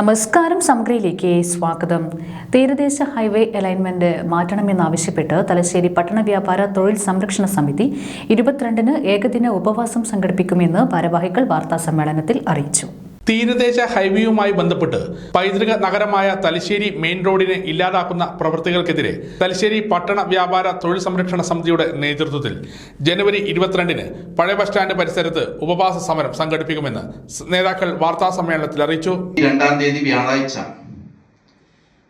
നമസ്കാരം സമഗ്രയിലേക്ക് സ്വാഗതം. തീരദേശ ഹൈവേ അലൈൻമെന്റ് മാറ്റണമെന്നാവശ്യപ്പെട്ട് തലശ്ശേരി പട്ടണ വ്യാപാര തൊഴിൽ സംരക്ഷണ സമിതി ഇരുപത്തിരണ്ടിന് ഏകദിന ഉപവാസം സംഘടിപ്പിക്കുമെന്ന് ഭാരവാഹികൾ വാർത്താ സമ്മേളനത്തിൽ അറിയിച്ചു. തീരദേശ ഹൈവേയുമായി ബന്ധപ്പെട്ട് പൈതൃക നഗരമായ തലശ്ശേരി മെയിൻ റോഡിനെ ഇല്ലാതാക്കുന്ന പ്രവൃത്തികൾക്കെതിരെ തലശ്ശേരി പട്ടണ വ്യാപാര തൊഴിൽ സംരക്ഷണ സമിതിയുടെ നേതൃത്വത്തിൽ ജനുവരി ഇരുപത്തിരണ്ടിന് പഴയ ബസ് സ്റ്റാൻഡ് പരിസരത്ത് ഉപവാസ സമരം സംഘടിപ്പിക്കുമെന്ന് നേതാക്കൾ വാർത്താ സമ്മേളനത്തിൽ അറിയിച്ചു. രണ്ടാം തീയതി വ്യാഴാഴ്ച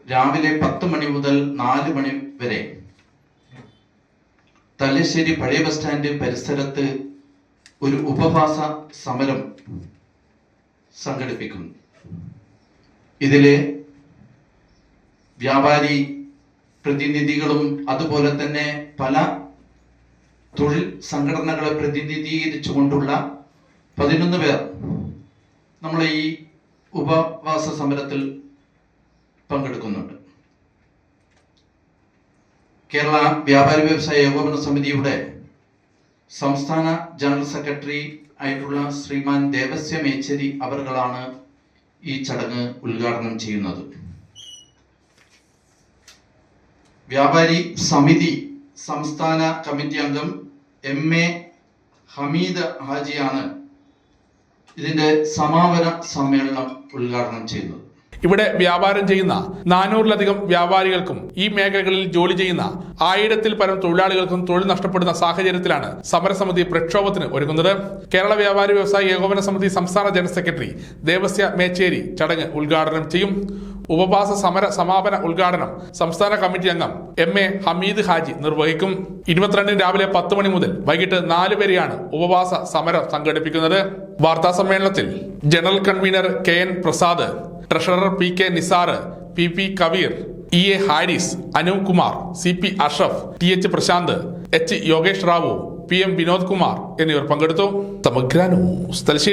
രാവിലെ പത്ത് മണി മുതൽ നാല് മണി വരെ തലശ്ശേരി പഴയ ബസ് സ്റ്റാൻഡ് പരിസരത്ത് ഒരു ഉപവാസ സമരം സംഘടിപ്പിക്കുന്നു. ഇതിലെ വ്യാപാരി പ്രതിനിധികളും അതുപോലെ തന്നെ പല തൊഴിൽ സംഘടനകളെ പ്രതിനിധീകരിച്ചുകൊണ്ടുള്ള പതിനൊന്ന് പേർ നമ്മളെ ഈ ഉപവാസ സമരത്തിൽ പങ്കെടുക്കുന്നുണ്ട്. കേരള വ്യാപാരി വ്യവസായ ഏകോപന സമിതിയുടെ സംസ്ഥാന ജനറൽ സെക്രട്ടറി ആയിട്ടുള്ള ശ്രീമാൻ ദേവസ്യ മേച്ചേരി അവർകളാണ് ഈ ചടങ്ങ് ഉദ്ഘാടനം ചെയ്യുന്നത്. വ്യാപാരി സമിതി സംസ്ഥാന കമ്മിറ്റി അംഗം എം എ ഹമീദ് ഹാജിയാണ് ഇതിന്റെ സമാപന സമ്മേളനം ഉദ്ഘാടനം ചെയ്യുന്നത്. ഇവിടെ വ്യാപാരം ചെയ്യുന്ന നാനൂറിലധികം വ്യാപാരികൾക്കും ഈ മേഖലകളിൽ ജോലി ചെയ്യുന്ന ആയിരത്തിൽ പരം തൊഴിലാളികൾക്കും തൊഴിൽ നഷ്ടപ്പെടുന്ന സാഹചര്യത്തിലാണ് സമരസമിതി പ്രക്ഷോഭത്തിന് ഒരുങ്ങുന്നത്. കേരള വ്യാപാരി വ്യവസായ ഏകോപന സമിതി സംസ്ഥാന ജനറൽ സെക്രട്ടറി ദേവസ്യ മേച്ചേരി ചടങ്ങ് ഉദ്ഘാടനം ചെയ്യും. ഉപവാസ സമര സമാപന ഉദ്ഘാടനം സംസ്ഥാന കമ്മിറ്റി അംഗം എം എ ഹമീദ് ഹാജി നിർവഹിക്കും. ഇരുപത്തിരണ്ടിന് രാവിലെ പത്ത് മണി മുതൽ വൈകിട്ട് നാല് വരെയാണ് ഉപവാസ സമരം സംഘടിപ്പിക്കുന്നത്. വാർത്താ സമ്മേളനത്തിൽ general convener K N Prasad treasurer P K Nisar P P Kabeer E A Haris Anoop Kumar C P Ashraf T H Prashanth H Yogesh Rao P M Vinod Kumar എന്നിവർ പങ്കെടുത്തു. സമഗ്ര ന്യൂസ് തലശ്ശേരി.